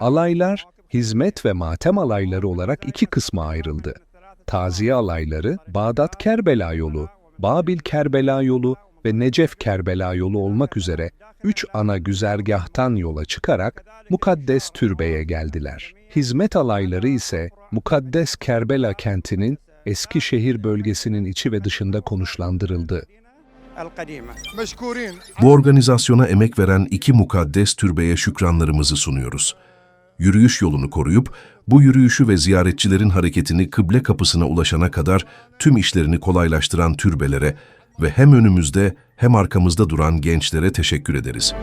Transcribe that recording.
Alaylar, hizmet ve matem alayları olarak iki kısma ayrıldı taziye alayları Bağdat-Kerbela yolu, Babil-Kerbela yolu ve Necef-Kerbela yolu olmak üzere üç ana güzergahtan yola çıkarak Mukaddes Türbe'ye geldiler. Hizmet alayları ise Mukaddes Kerbela kentinin eski şehir bölgesinin içi ve dışında konuşlandırıldı. Bu organizasyona emek veren iki mukaddes türbeye şükranlarımızı sunuyoruz. Yürüyüş yolunu koruyup, bu yürüyüşü ve ziyaretçilerin hareketini kıble kapısına ulaşana kadar tüm işlerini kolaylaştıran türbelere ve hem önümüzde hem arkamızda duran gençlere teşekkür ederiz.